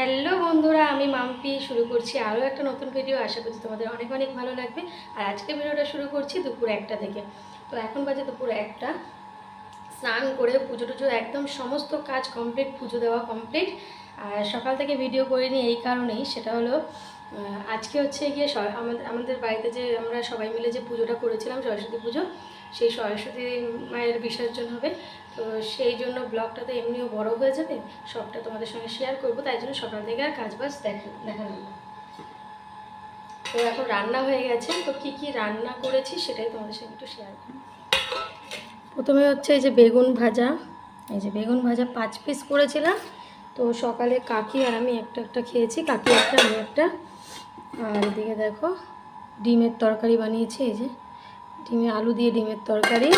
Hello বন্ধুরা, আমি মাম্পি। শুরু করছি আরও একটা নতুন ভিডিও আশা করছি তোমাদের অনেক অনেক ভালো লাগবে। আর আজকে ভিডিওটা শুরু করছি দুপুর একটা থেকে। তো এখন বাজে দুপুর একটা। স্নান করে পুজো টুজো একদম সমস্ত কাজ কমপ্লিট পুজো দেওয়া কমপ্লিট আর সকাল থেকে ভিডিও করিনি এই কারণেই। সেটা হলো আজকে হচ্ছে গিয়ে আমাদের আমাদের বাড়িতে যে আমরা সবাই মিলে যে পুজোটা করেছিলাম, সরস্বতী পুজো, সেই সরস্বতী মায়ের বিসর্জন হবে। তো সেই জন্য ব্লগটা তো এমনিও বড় হয়ে যাবে। সবটা তোমাদের সঙ্গে শেয়ার করব। তাই জন্য সকাল থেকে আর কাজ বাজ দেখা। তো এখন রান্না হয়ে গেছে। তো কি কি রান্না করেছি সেটাই তোমাদের সঙ্গে একটু শেয়ার করব। প্রথমে হচ্ছে এই যে বেগুন ভাজা। এই যে বেগুন ভাজা পাঁচ পিস করেছিলাম। তো সকালে কাকি আর আমি একটা একটা খেয়েছি। কাকি একটা, আমি একটা। আর এদিকে দেখো, ডিমের তরকারি বানিয়েছি, এই যে ডিমে আলু দিয়ে ডিমের তরকারি।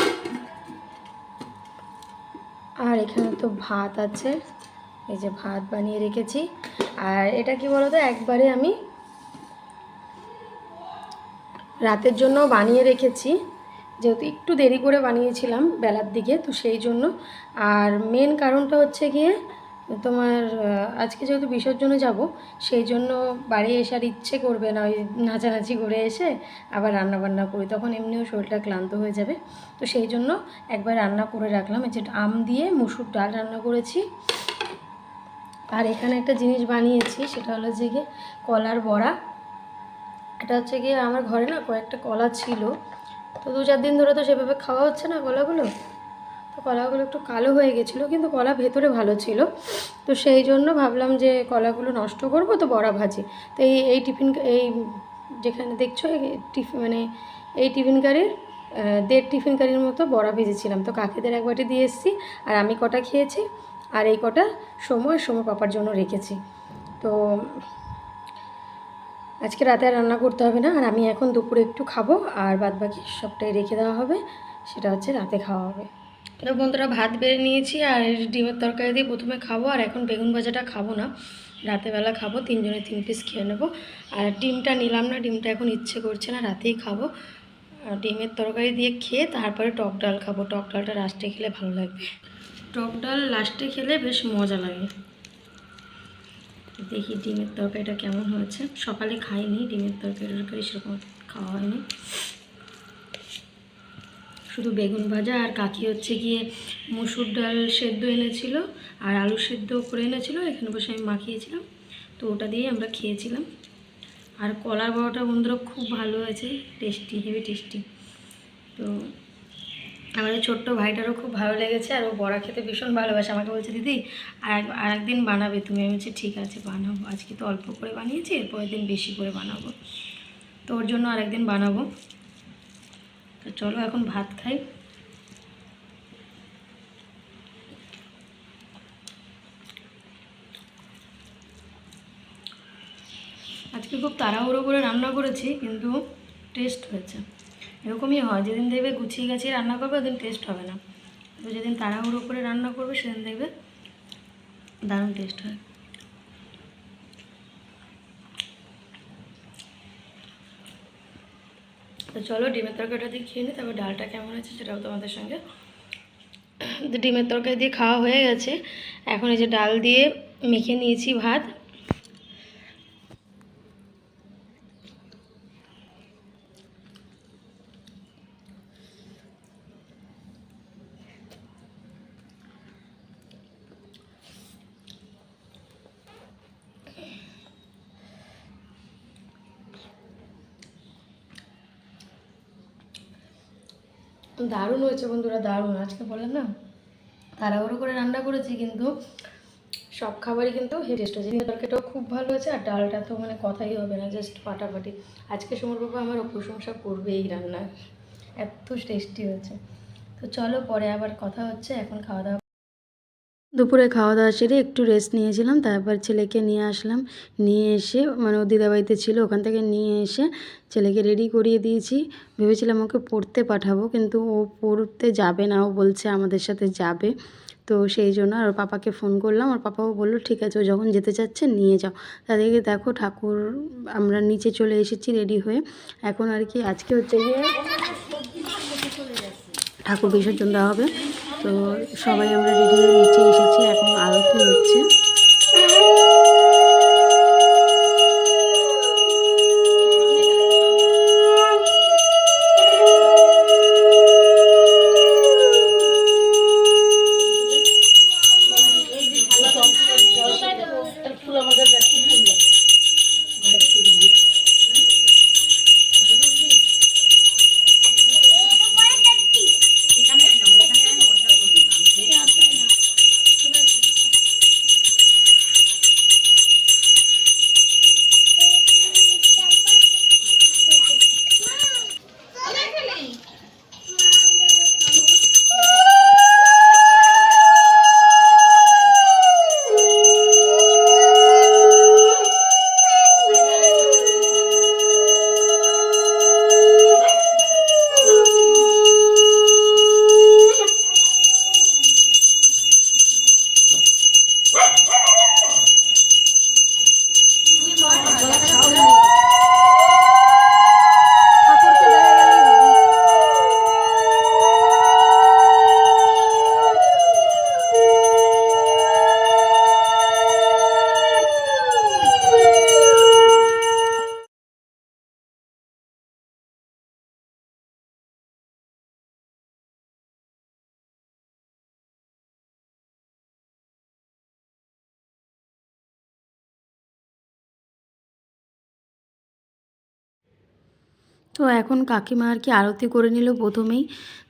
আর এখানে তো ভাত আছে, এই যে ভাত বানিয়ে রেখেছি। আর এটা কি বলতো, একবারে আমি রাতের জন্য বানিয়ে রেখেছি। যেহেতু একটু দেরি করে বানিয়েছিলাম বেলার দিকে, তো সেই জন্য। আর মেন কারণটা হচ্ছে গিয়ে তোমার আজকে যেহেতু বিসর্জনে যাব, সেই জন্য বাড়ি এসে আর ইচ্ছে করবে না, ওই নাচানাচি করে এসে আবার রান্না বান্না করি। তখন এমনিও শরীরটা ক্লান্ত হয়ে যাবে। তো সেই জন্য একবার রান্না করে রাখলাম। এই যে আম দিয়ে মুসুর ডাল রান্না করেছি। আর এখানে একটা জিনিস বানিয়েছি, সেটা হলো যে গিয়ে কলার বড়া। এটা হচ্ছে গিয়ে আমার ঘরে না কয়েকটা কলা ছিল। তো দু চার দিন ধরে তো সেভাবে খাওয়া হচ্ছে না কলাগুলো। তো কলাগুলো একটু কালো হয়ে গেছিল, কিন্তু কলা ভেতরে ভালো ছিল। তো সেই জন্য ভাবলাম যে কলাগুলো নষ্ট করব তো বড়া ভাজি। তো এই এই টিফিন, এই যেখানে দেখছ টিফিন মানে এই টিফিন কারির দেড় টিফিন কারির মতো বড়া ভেজেছিলাম। তো কাকিদের এক বাটি দিয়ে এসেছি, আর আমি কটা খেয়েছি, আর এই কটা সময় সময় পাপার জন্য রেখেছি। তো আজকে রাতে আর রান্না করতে হবে না, আর আমি এখন দুপুরে একটু খাব, আর বাদ বাকি সবটাই রেখে দেওয়া হবে, সেটা হচ্ছে রাতে খাওয়া হবে। তো বন্ধুরা, ভাত বেড়ে নিয়েছি আর ডিমের তরকারি দিয়ে প্রথমে খাব আর এখন বেগুন ভাজাটা খাব না। রাতেবেলা খাব, তিনজনে তিন পিস খেয়ে নেব। আর ডিমটা নিলাম না, ডিমটা এখন ইচ্ছে করছে না, রাতেই খাব। ডিমের তরকারি দিয়ে খেয়ে তারপরে টক ডাল খাব। টক ডালটা লাস্টে খেলে ভালো লাগবে। টক ডাল লাস্টে খেলে বেশ মজা লাগে। দেখি ডিমের তরকারিটা কেমন হয়েছে। সকালে খাইনি, ডিমের তরকারি টরকারি সেরকম খাওয়া হয়নি। শুধু বেগুন ভাজা আর কাকি হচ্ছে গিয়ে মুসুর ডাল সেদ্ধ এনেছিল আর আলু সেদ্ধ করে এনেছিল, এখানে বসে আমি মাখিয়েছিলাম। তো ওটা দিয়ে আমরা খেয়েছিলাম। আর কলার বড়াটা বন্ধুরা খুব ভালো হয়েছে টেস্টি হেভি টেস্টি তো আমাদের ছোট্ট ভাইটারও খুব ভালো লেগেছে আর ও বড়া খেতে ভীষণ ভালোবাসে। আমাকে বলছে, দিদি, আর আর একদিন বানাবে। তুমি আমি বলছি, ঠিক আছে, বানাবো। আজকে তো অল্প করে বানিয়েছি, এরপরের দিন বেশি করে বানাবো। তো ওর জন্য আরেকদিন বানাবো। তো চলো এখন ভাত খাই। আজকে খুব তাড়াহুড়ো করে রান্না করেছি, কিন্তু টেস্ট হয়েছে। এরকমই হয়, যেদিন দেখবে গুছিয়ে গাছিয়ে রান্না করবে, ওদিন টেস্ট হবে না। তো যেদিন তাড়াহুড়ো করে রান্না করবে, সেদিন দেখবে দারুণ টেস্ট হয়। তো চলো ডিমের তরকারিটা দিয়ে খেয়ে নিই তারপর ডালটা কেমন আছে সেটাও তোমাদের সঙ্গে। ডিমের তরকারি দিয়ে খাওয়া হয়ে গেছে। এখন এই যে ডাল দিয়ে মেখে নিয়েছি ভাত। দারুণ হয়েছে বন্ধুরা, দারুণ। আজকে বললাম না, তাড়াহুড়ো করে রান্না করেছি, কিন্তু সব খাবারই কিন্তু টেস্ট হয়েছে। তরকারিটাও খুব ভালো হয়েছে, আর ডালটা তো মানে কথাই হবে না জাস্ট ফাটাফাটি। আজকে সমর বাবা আমার প্রশংসা করবে এই রান্নার এত টেস্টি হয়েছে। তো চলো পরে আবার কথা হচ্ছে, এখন খাওয়া দাওয়া দুপুরে খাওয়া দাওয়া সেরে একটু রেস্ট নিয়েছিলাম, তারপর ছেলেকে নিয়ে আসলাম। নিয়ে এসে মানে ও দিদাবাড়িতে ছিল, ওখান থেকে নিয়ে এসে ছেলেকে রেডি করিয়ে দিয়েছি। ভেবেছিলাম ওকে পড়তে পাঠাবো, কিন্তু ও পড়তে যাবে না, ও বলছে আমাদের সাথে যাবে। তো সেই জন্য আর পাপাকে ফোন করলাম আর পাপাও বলল, ঠিক আছে, ও যখন যেতে চাচ্ছে নিয়ে যাও। তাদেরকে দেখো ঠাকুর, আমরা নিচে চলে এসেছি রেডি হয়ে। এখন আর কি, আজকে হচ্ছে গিয়ে ঠাকুর বিসর্জন দেওয়া হবে। তো সবাই আমরা রেডি হয়ে নিচে এসেছি এখন আরতি হচ্ছে। তো এখন কাকিমা আর কি আরতি করে নিল প্রথমেই।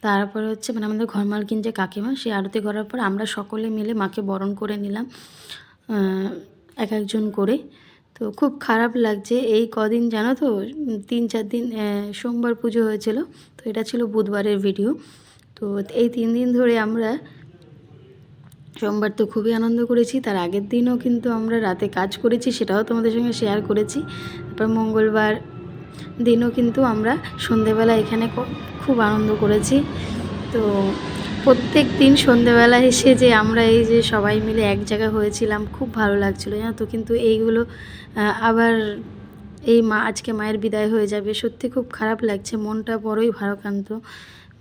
তারপরে হচ্ছে মানে আমাদের ঘর মালকিন যে কাকিমা, সে আরতি করার পর আমরা সকলে মিলে মাকে বরণ করে নিলাম এক একজন করে। তো খুব খারাপ লাগছে এই কদিন জানো তো, তিন চার দিন সোমবার পুজো হয়েছিল, তো এটা ছিল বুধবারের ভিডিও তো এই তিন দিন ধরে আমরা সোমবার তো খুবই আনন্দ করেছি, তার আগের দিনও কিন্তু আমরা রাতে কাজ করেছি, সেটাও তোমাদের সঙ্গে শেয়ার করেছি। তারপর মঙ্গলবার দিনও কিন্তু আমরা সন্ধেবেলা এখানে খুব আনন্দ করেছি। তো প্রত্যেক দিন সন্ধেবেলা এসে যে আমরা এই যে সবাই মিলে এক জায়গায় হয়েছিলাম, খুব ভালো লাগছিল, জানো তো? কিন্তু এইগুলো আবার এই মা, আজকে মায়ের বিদায় হয়ে যাবে, সত্যি খুব খারাপ লাগছে, মনটা বড়ই ভারাক্রান্ত।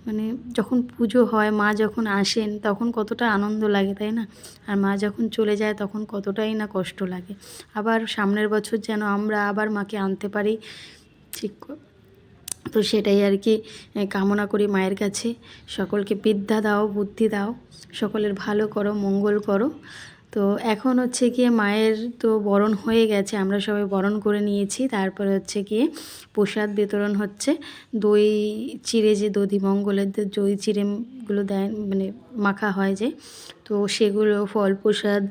মানে যখন পুজো হয়, মা যখন আসেন, তখন কতটা আনন্দ লাগে, তাই না? আর মা যখন চলে যায়, তখন কতটাই না কষ্ট লাগে। আবার সামনের বছর যেন আমরা আবার মাকে আনতে পারি ঠিক তো সেটাই আর কি কামনা করি মায়ের কাছে। সকলকে বিদ্যা দাও, বুদ্ধি দাও। সকলের ভালো করো, মঙ্গল করো। তো এখন হচ্ছে গিয়ে মায়ের তো বরণ হয়ে গেছে, আমরা সবাই বরণ করে নিয়েছি। তারপরে হচ্ছে গিয়ে প্রসাদ বিতরণ হচ্ছে। দই চিড়ে যে দধি মঙ্গলের দই চিড়েগুলো দেয় মানে মাখা হয় যে, তো সেগুলো ফল প্রসাদ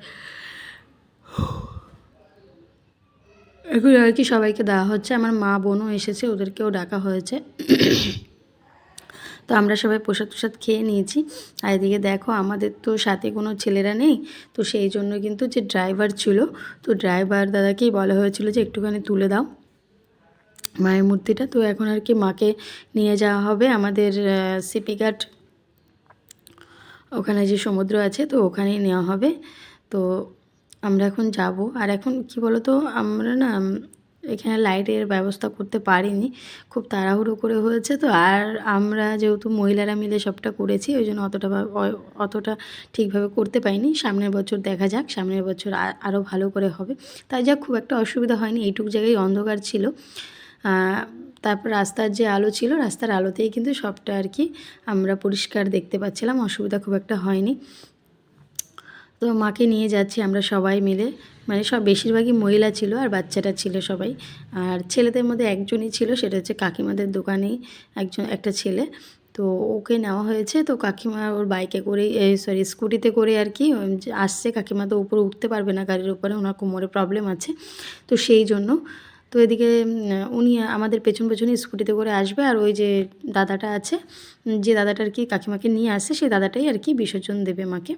এগুলো আর কি সবাইকে দেওয়া হচ্ছে? আমার মা বোনও এসেছে, ওদেরকেও ডাকা হয়েছে। তো আমরা সবাই প্রসাদ প্রসাদ খেয়ে নিয়েছি। আর এদিকে দেখো, আমাদের তো সাথে কোনো ছেলেরা নেই, তো সেই জন্য কিন্তু যে ড্রাইভার ছিল, তো ড্রাইভার দাদাকেই বলা হয়েছিল যে একটুখানি তুলে দাও মায়ের মূর্তিটা। তো এখন আর কি মাকে নিয়ে যাওয়া হবে। আমাদের সিপি ঘাট ওখানে যে সমুদ্র আছে, তো ওখানেই নেওয়া হবে। তো আমরা এখন যাব। আর এখন কি বলো তো আমরা না এখানে লাইটের ব্যবস্থা করতে পারিনি। খুব তাড়াহুড়ো করে হয়েছে তো। আর আমরা যেহেতু মহিলারা মিলে সবটা করেছি, ওই জন্য অতটা অতটা ঠিকভাবে করতে পারিনি। সামনের বছর দেখা যাক, সামনের বছর আরও ভালো করে হবে। তাই যাক খুব একটা অসুবিধা হয়নি, এইটুকু জায়গায় অন্ধকার ছিল। তারপর রাস্তার যে আলো ছিল, রাস্তার আলোতেই কিন্তু সবটা আর কি আমরা পরিষ্কার দেখতে পাচ্ছিলাম। অসুবিধা খুব একটা হয়নি। তো মাকে নিয়ে যাচ্ছি আমরা সবাই মিলে। মানে সব বেশিরভাগই মহিলা ছিল আর বাচ্চাটা ছিল সবাই। আর ছেলেদের মধ্যে একজনই ছিল, সেটা হচ্ছে কাকিমাদের দোকানেই একজন, একটা ছেলে। তো ওকে নেওয়া হয়েছে, তো কাকিমা ওর বাইকে করেই সরি স্কুটিতে করে আর কি আসছে। কাকিমা তো উপরে উঠতে পারবে না, গাড়ির উপরে, ওনার কোমরে প্রবলেম আছে। তো সেই জন্য, তো এদিকে উনি আমাদের পেছন পেছনে স্কুটিতে করে আসবে। আর ওই যে দাদাটা আছে যে দাদাটা আর কি কাকিমাকে নিয়ে আসে সেই দাদাটাই আর কি বিসর্জন দেবে মাকে।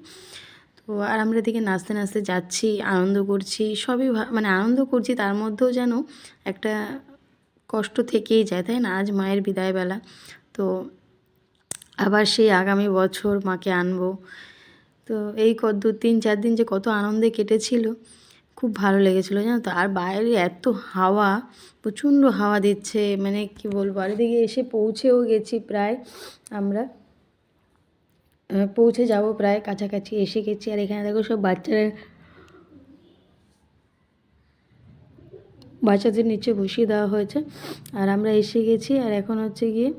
তো আর আমরা এদিকে নাচতে নাচতে যাচ্ছি, আনন্দ করছি, সবই মানে আনন্দ করছি, তার মধ্যেও যেন একটা কষ্ট থেকেই যায়, তাই না? আজ মায়ের বিদায়বেলা। তো আবার সেই আগামী বছর মাকে আনব। তো এই কত দু, তিন, চার দিন যে কত আনন্দে কেটেছিল, খুব ভালো লেগেছিলো, জানো তো? আর বাইরে এত হাওয়া, প্রচণ্ড হাওয়া দিচ্ছে মানে কি বলব? আর এদিকে এসে পৌঁছেও গেছি প্রায় আমরা। পৌঁছে যাব প্রায় কাছাকাছি, এসে গেছি। আর এখানে দেখো সব বাচ্চারা বাচ্চাদের নিচে বসিয়ে দেওয়া হয়েছে। আর আমরা এসে গেছি, আর এখন হচ্ছে গিয়ে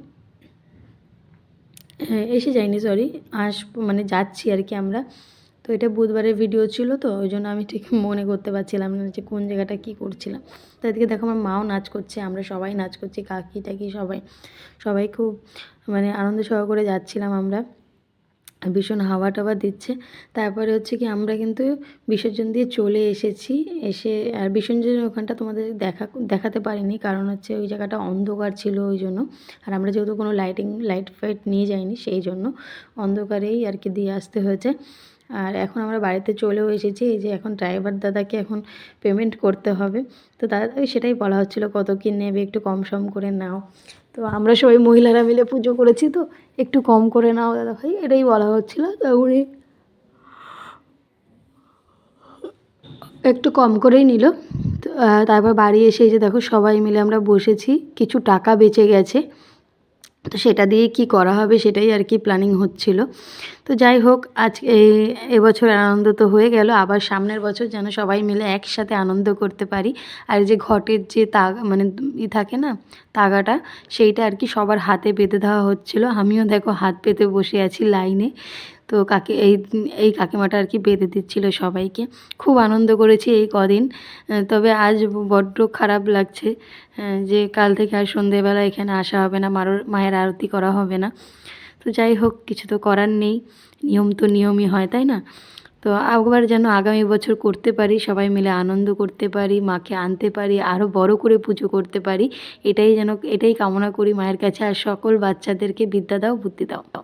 এসে যাইনি সরি আস মানে যাচ্ছি আর কি আমরা। তো এটা বুধবারের ভিডিও ছিল তো, ওই জন্য আমি ঠিক মনে করতে পারছিলাম না যে কোন জায়গাটা কী করছিলাম। তো এদিকে দেখো আমার মাও নাচ করছে, আমরা সবাই নাচ করছি কাকি টাকি সবাই। সবাই খুব মানে আনন্দ সহকারে যাচ্ছিলাম আমরা। ভীষণ হাওয়া টাওয়া দিচ্ছে। তারপরে হচ্ছে কি আমরা কিন্তু বিসর্জন দিয়ে চলে এসেছি। এসে আর বিসর্জনের ওখানটা তোমাদের দেখা, দেখাতে পারিনি কারণ হচ্ছে ওই জায়গাটা অন্ধকার ছিল ওই জন্য। আর আমরা যেহেতু কোনো লাইটিং লাইট ফাইট নিয়ে যাইনি সেই জন্য অন্ধকারেই আর কি দিয়ে আসতে হয়েছে। আর এখন আমরা বাড়িতে চলেও এসেছি, এই যে এখন ড্রাইভার দাদাকে এখন পেমেন্ট করতে হবে। তো দাদা সেটাই বলা হচ্ছিল, কত কি নেবে একটু কম সম করে নাও। তো আমরা সবাই মহিলারা মিলে পুজো করেছি তো, একটু কম করে নাও দাদা ভাই, এটাই বলা হচ্ছিল। তো উনি একটু কম করেই নিল। তারপর বাড়ি এসে যে দেখো সবাই মিলে আমরা বসেছি, কিছু টাকা বেঁচে গেছে। তো সেটা দিয়ে কি করা হবে সেটাই আর কি প্ল্যানিং হচ্ছিল। তো যাই হোক আজ এবছর আনন্দ তো হয়ে গেল, আবার সামনের বছর যেন সবাই মিলে একসাথে আনন্দ করতে পারি। আর যে ঘটের যে তাগা মানে ই থাকে না, তাগাটা, সেইটা আর কি সবার হাতে পেতে দেওয়া হচ্ছিল। আমিও দেখো হাত পেতে বসে আছি লাইনে। তো কাকি, এই এই কাকিমাটা আর কি বেঁধে দিচ্ছিল সবাইকে। খুব আনন্দ করেছি এই কদিন। তবে আজ বড্ড খারাপ লাগছে যে কাল থেকে আর সন্ধেবেলা এখানে আসা হবে না মারোর মায়ের আরতি করা হবে না। তো যাই হোক, কিছু তো করার নেই, নিয়ম তো নিয়মই হয়, তাই না? তো আবার যেন আগামী বছর করতে পারি, সবাই মিলে আনন্দ করতে পারি, মাকে আনতে পারি আরও বড় করে পুজো করতে পারি, এটাই যেন, এটাই কামনা করি মায়ের কাছে। আর সকল বাচ্চাদেরকে বিদ্যা দাও, বুদ্ধি দাও।